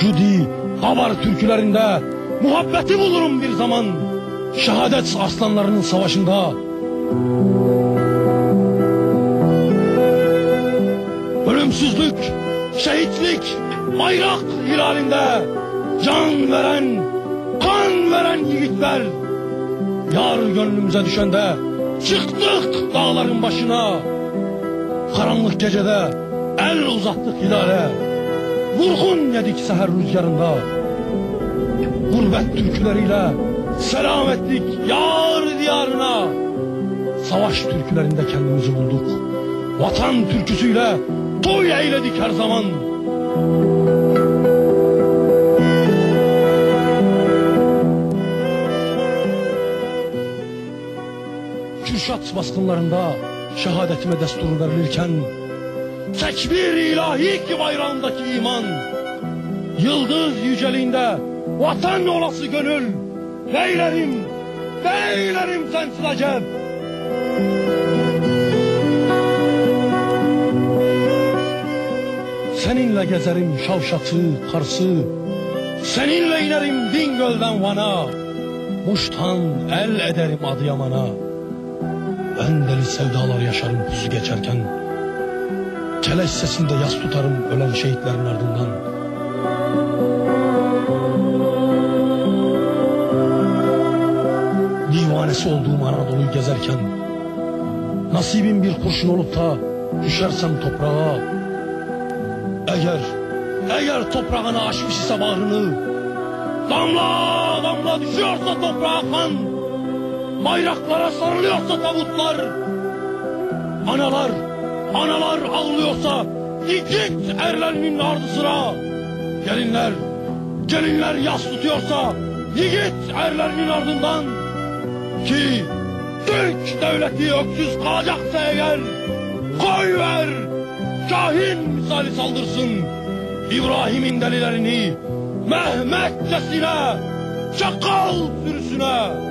Cudi, Kabar türkülerinde muhabbeti bulurum bir zaman. Şehadet aslanlarının savaşında. Ölümsüzlük, şehitlik, bayrak hilalinde can veren, kan veren yiğitler. Yar gönlümüze düşende çıktık dağların başına. Karanlık gecede el uzattık hilale. Vurgun yedik seher rüzgarında. Gurbet türküleriyle selam ettik yar diyarına. Savaş türkülerinde kendimizi bulduk. Vatan türküsüyle toy eyledik her zaman. Kürşat baskınlarında şehadetime destur verilirken tekbir ilahi ki bayrağındaki iman. Yıldız yüceliğinde vatan olası gönül. Neylerim neylerim sensiz acep Seninle gezerim Şavşat'ı, Kars'ı Seninle inerim Bingöl'den Van'a. Muş'tan el ederim Adıyaman'a. Ben deli sevdalar yaşarım pusu geçerken Keleş sesinde yas tutarım ölen şehitlerin ardından. Divanesi olduğum Anadolu'yu gezerken Nasibim bir kurşun olup da düşersem toprağa Eğer, eğer toprağına aşmış ise bağrını Damla damla düşüyorsa toprağa kan Bayraklara sarılıyorsa tabutlar Analar, analar ağlıyorsa Yiğit erlerinin ardı sıra Gelinler, gelinler yas tutuyorsa Yiğit erlerinin ardından Ki Türk devleti öksüz kalacaksa eğer Koy ver Kahin misali saldırsın. İbrahim'in delilerini Mehmetçesine Çakal sürüsüne